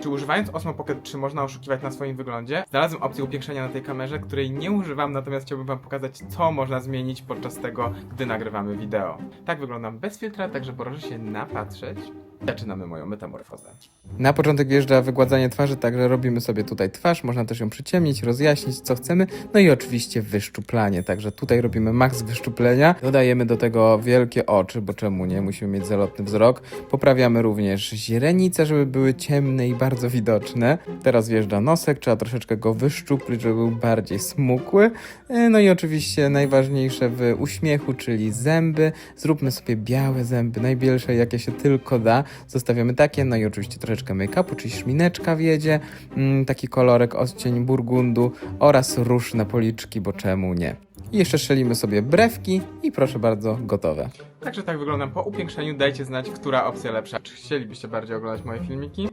Czy używając Osmo Pocket 3 można oszukiwać na swoim wyglądzie? Znalazłem opcję upiększenia na tej kamerze, której nie używam, natomiast chciałbym wam pokazać, co można zmienić podczas tego, gdy nagrywamy wideo. Tak wyglądam bez filtra, także proszę się napatrzeć. Zaczynamy moją metamorfozę. Na początek wjeżdża wygładzanie twarzy, także robimy sobie tutaj twarz, można też ją przyciemnić, rozjaśnić co chcemy, no i oczywiście wyszczuplanie, także tutaj robimy maks wyszczuplenia, dodajemy do tego wielkie oczy, bo czemu nie, musimy mieć zalotny wzrok, poprawiamy również źrenice, żeby były ciemne i bardzo widoczne, teraz wjeżdża nosek, trzeba troszeczkę go wyszczuplić, żeby był bardziej smukły, E, no i oczywiście najważniejsze w uśmiechu, czyli zęby, zróbmy sobie białe zęby, najbielsze jakie się tylko da, zostawiamy takie, no i oczywiście troszeczkę make-upu, czyli szmineczka wjedzie, mm, taki kolorek odcień burgundu oraz róż na policzki, bo czemu nie. I jeszcze strzelimy sobie brewki i proszę bardzo, gotowe. Także tak wyglądam po upiększeniu. Dajcie znać, która opcja lepsza. Czy chcielibyście bardziej oglądać moje filmiki?